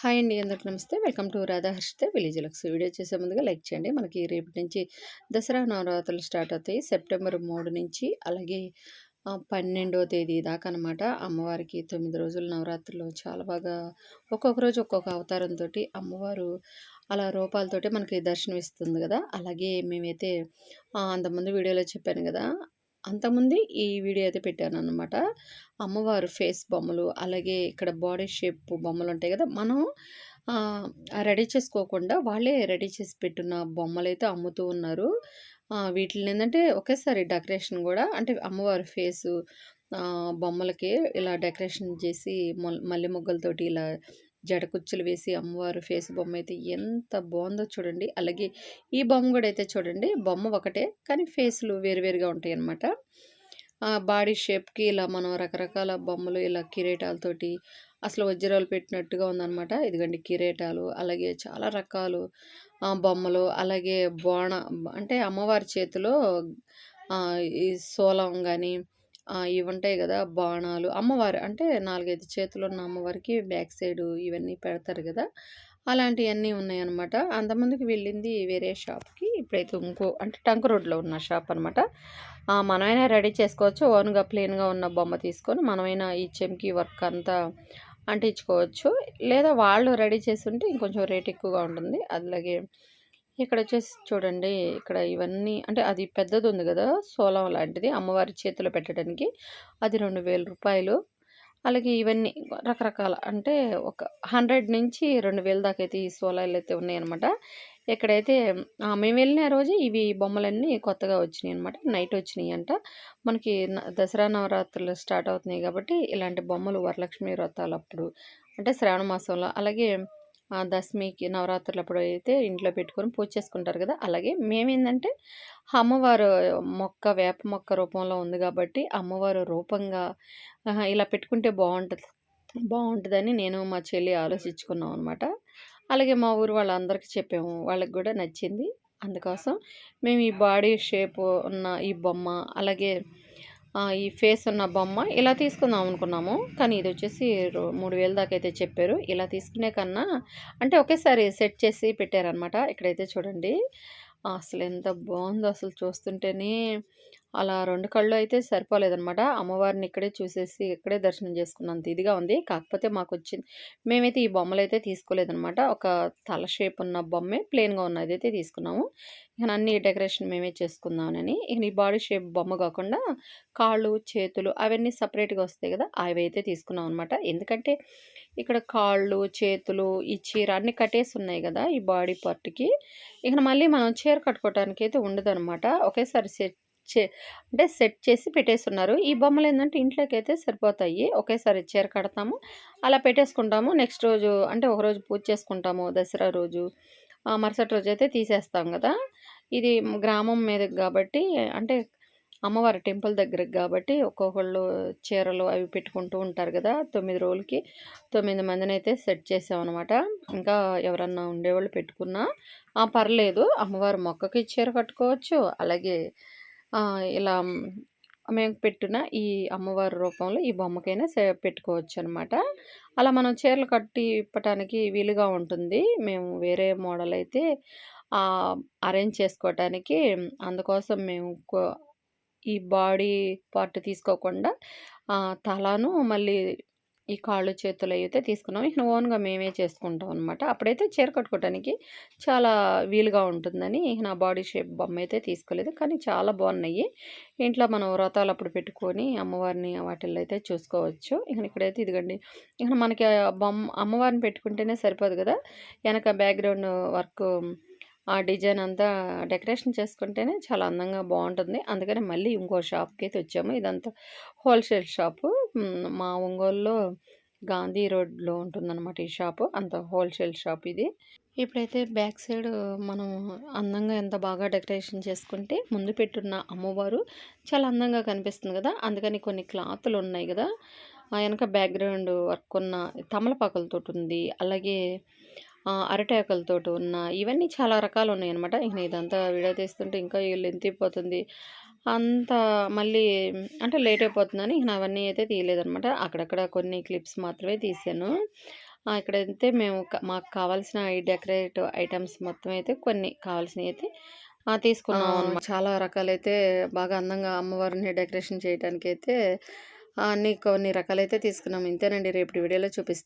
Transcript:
Hi అండి అందరికి నమస్తే. Welcome to Radhaharshitha village lux. Video చేసే ముందుగా లైక్ చేయండి. మనకి రేపటి నుంచి దసరా నవరాత్రులు స్టార్ట్ అవుతాయి. సెప్టెంబర్ మూడు నుంచి అలాగే పన్నెండో తేదీ దాకా అనమాట అమ్మవారికి తొమ్మిది రోజుల నవరాత్రులు. చాలా బాగా ఒక్కొక్క రోజు ఒక్కొక్క అవతారంతో అమ్మవారు అలా రూపాలతోటి మనకి దర్శనం ఇస్తుంది కదా. అలాగే మేమైతే అంతమంది అంతకుముందు వీడియోలో చెప్పాను కదా అంతకుముందు ఈ వీడియో అయితే పెట్టాను అనమాట అమ్మవారు ఫేస్ బొమ్మలు అలాగే ఇక్కడ బాడీ షేప్ బొమ్మలు ఉంటాయి కదా మనం రెడీ చేసుకోకుండా వాళ్ళే రెడీ చేసి పెట్టిన బొమ్మలు అయితే అమ్ముతూ ఉన్నారు. వీటిని ఏంటంటే ఒకేసారి డెకరేషన్ కూడా అంటే అమ్మవారి ఫేసు బొమ్మలకి ఇలా డెకరేషన్ చేసి మల్లె మొగ్గలతోటి ఇలా జడకుచ్చులు వేసి అమ్మవారు ఫేస్ బొమ్మ అయితే ఎంత బాగుందో చూడండి. అలాగే ఈ బొమ్మ కూడా అయితే చూడండి. బొమ్మ ఒకటే కానీ ఫేస్లు వేరువేరుగా ఉంటాయి అన్నమాట బాడీ షేప్కి ఇలా మనం రకరకాల బొమ్మలు ఇలా కిరీటాలతోటి అసలు వజ్రాలు పెట్టినట్టుగా ఉందన్నమాట. ఇదిగోండి కిరీటాలు అలాగే చాలా రకాలు బొమ్మలు అలాగే బోణ అంటే అమ్మవారి చేతిలో ఈ సోలం కానీ ఇవి ఉంటాయి కదా బాణాలు. అమ్మవారు అంటే నాలుగైదు చేతులు ఉన్న అమ్మవారికి బ్యాక్ సైడ్ ఇవన్నీ పెడతారు కదా అలాంటివన్నీ ఉన్నాయన్నమాట. అంతమందికి వెళ్ళింది వేరే షాప్కి. ఇప్పుడైతే ఇంకో అంటే టంక్ రోడ్లో ఉన్న షాప్ అనమాట మనమైనా రెడీ చేసుకోవచ్చు. ఓన్గా ప్లెయిన్గా ఉన్న బొమ్మ తీసుకొని మనమైనా ఈ చెంకి వర్క్ అంతా అంటించుకోవచ్చు. లేదా వాళ్ళు రెడీ చేసి ఉంటే ఇంకొంచెం రేట్ ఎక్కువగా ఉంటుంది. అలాగే ఇక్కడ వచ్చేసి చూడండి. ఇక్కడ ఇవన్నీ అంటే అది పెద్దది ఉంది కదా. సోలం లాంటిది. అమ్మవారి చేతిలో పెట్టడానికి అది రెండు వేల రూపాయలు. అలాగే ఇవన్నీ రకరకాల అంటే ఒక హండ్రెడ్ నుంచి రెండు వేల దాకా అయితే ఈ సోలాలు అయితే ఉన్నాయన్నమాట. ఎక్కడైతే ఆ, మేము వెళ్ళిన రోజు ఇవి బొమ్మలన్నీ కొత్తగా వచ్చినాయి అనమాట నైట్ వచ్చినాయి అంట మనకి న- దసరా నవరాత్రులు స్టార్ట్ అవుతున్నాయి కాబట్టి ఇలాంటి బొమ్మలు వరలక్ష్మి వ్రతాలు అప్పుడు అంటే శ్రావణ మాసంలో. అలాగే దశమికి నవరాత్రులు అప్పుడు అయితే ఇంట్లో పెట్టుకొని పూజ చేసుకుంటారు కదా! అలాగే మేమేందంటే అమ్మవారు మొక్క వేప మొక్క రూపంలో ఉంది కాబట్టి అమ్మవారు రూపంగా ఇలా పెట్టుకుంటే బాగుంటుంది బాగుంటుందని నేను మా చెల్లి ఆలోచించుకున్నాం అనమాట అలాగే మా ఊరు వాళ్ళందరికీ చెప్పాము వాళ్ళకి కూడా నచ్చింది. అందుకోసం మేము ఈ బాడీ షేప్ ఉన్న ఈ బొమ్మ అలాగే ఈ ఫేస్ ఉన్న బొమ్మ ఇలా తీసుకుందాం అనుకున్నాము. కానీ ఇది వచ్చేసి రో- మూడు వేల దాకా అయితే చెప్పారు. ఇలా తీసుకునే కన్నా అంటే ఒకేసారి సెట్ చేసి పెట్టారనమాట ఇక్కడైతే చూడండి. అసలు ఎంత బాగుందో అసలు చూస్తుంటేనే అలా రెండు కళ్ళు అయితే సరిపోలేదనమాట. అమ్మవారిని ఇక్కడే చూసేసి ఇక్కడే దర్శనం చేసుకున్నంత ఇదిగా ఉంది. కాకపోతే మాకు వచ్చింది మేమైతే ఈ బొమ్మలు అయితే తీసుకోలేదనమాట. ఒక తల షేప్ ఉన్న బొమ్మే ప్లెయిన్గా ఉన్నది అయితే తీసుకున్నాము. ఇక అన్ని డెకరేషన్ మేమే చేసుకుందామని ఇక ఈ బాడీ షేప్ బొమ్మ కాకుండా కాళ్ళు చేతులు అవన్నీ సపరేట్గా వస్తాయి కదా అవి అయితే తీసుకున్నాం అనమాట ఎందుకంటే ఇక్కడ కాళ్ళు చేతులు ఈ చీర అన్ని కట్టేసి ఉన్నాయి కదా ఈ బాడీ పార్ట్కి. ఇక మళ్ళీ మనం చీర కట్టుకోవడానికి అయితే ఉండదు ఒకేసారి సెట్ చే అంటే సెట్ చేసి పెట్టేస్తున్నారు. ఈ బొమ్మలు ఏంటంటే ఇంట్లోకి అయితే సరిపోతాయి. ఒకేసారి చీర కడతాము. అలా పెట్టేసుకుంటాము. నెక్స్ట్ రోజు అంటే ఒక రోజు పూజ చేసుకుంటాము. దసరా రోజు. మరుసటి రోజు అయితే తీసేస్తాం కదా. ఇది గ్రామం మీద కాబట్టి అంటే అమ్మవారి టెంపుల్ దగ్గరకు కాబట్టి ఒక్కొక్కళ్ళు చీరలు అవి పెట్టుకుంటూ ఉంటారు కదా. తొమ్మిది రోజులకి తొమ్మిది మందిని అయితే సెట్ చేసామన్నమాట. ఇంకా ఎవరన్నా ఉండేవాళ్ళు పెట్టుకున్నా పర్లేదు. అమ్మవారి మొక్కకి చీర కట్టుకోవచ్చు. అలాగే ఇలా మేము పెట్టిన ఈ అమ్మవారి రూపంలో ఈ బొమ్మకైనా సే- పెట్టుకోవచ్చు అనమాట అలా మనం చీరలు కట్టి ఇప్పటానికి వీలుగా ఉంటుంది. మేము వేరే మోడల్ అయితే అరేంజ్ చేసుకోవటానికి అందుకోసం మేము కో- ఈ బాడీ పార్ట్ తీసుకోకుండా తలాను తలను మళ్ళీ ఈ కాళ్ళు చేతులు అయితే తీసుకున్నాం. ఇక ఓన్గా మేమే చేసుకుంటాం అనమాట అప్పుడైతే చీర కట్టుకోవడానికి చాలా వీలుగా ఉంటుందని ఇక నా బాడీ షేప్ బొమ్మ అయితే తీసుకోలేదు. కానీ చాలా బాగున్నాయి. ఇంట్లో మనం వ్రతాలు అప్పుడు పెట్టుకొని అమ్మవారిని వాటిల్లో అయితే చూసుకోవచ్చు. ఇక ఇక్కడైతే ఇదిగండి. ఇక మనకి బొమ్మ అమ్మవారిని పెట్టుకుంటేనే సరిపోదు కదా. వెనక బ్యాక్గ్రౌండ్ వర్క్ ఆ డిజైన్ అంతా డెకరేషన్ చేసుకుంటేనే చాలా అందంగా బాగుంటుంది. అందుకని మళ్ళీ ఇంకో షాప్కి అయితే వచ్చాము. ఇదంతా హోల్సేల్ షాపు. మా ఒంగోలులో గాంధీ రోడ్లో ఉంటుందన్నమాట ఈ షాపు. అంత హోల్సేల్ షాప్ ఇది. ఇప్పుడైతే బ్యాక్ సైడ్ మనం అందంగా ఎంత బాగా డెకరేషన్ చేసుకుంటే ముందు పెట్టున్న అమ్మవారు చాలా అందంగా కనిపిస్తుంది కదా! అందుకని కొన్ని క్లాత్లు ఉన్నాయి కదా! ఆ వెనక బ్యాక్గ్రౌండ్ వర్క్ ఉన్న తమలపాకులతో ఉంది. అలాగే ఆ, అరటాకులతో ఉన్న ఇవన్నీ చాలా రకాలు ఉన్నాయి అనమాట ఇక ఇదంతా వీడియో తీస్తుంటే ఇంకా లెంత్ అయిపోతుంది. అంత మళ్ళీ అంటే లేట్ అయిపోతుందని ఇక అవన్నీ అయితే తీయలేదనమాట అక్కడక్కడ కొన్ని క్లిప్స్ మాత్రమే తీసాను! ఇక్కడైతే మేము మాకు కావాల్సిన ఈ డెకరేటివ్ ఐటెమ్స్ మొత్తం అయితే కొన్ని కావాల్సినవి అయితే! తీసుకున్నాం అనమాట. చాలా రకాలైతే బాగా అందంగా అమ్మవారిని డెకరేషన్ చేయటానికైతే అన్నీ కొన్ని రకాలైతే తీసుకున్నాం. ఇంతేనండి రేపటి వీడియోలో చూపిస్తాను.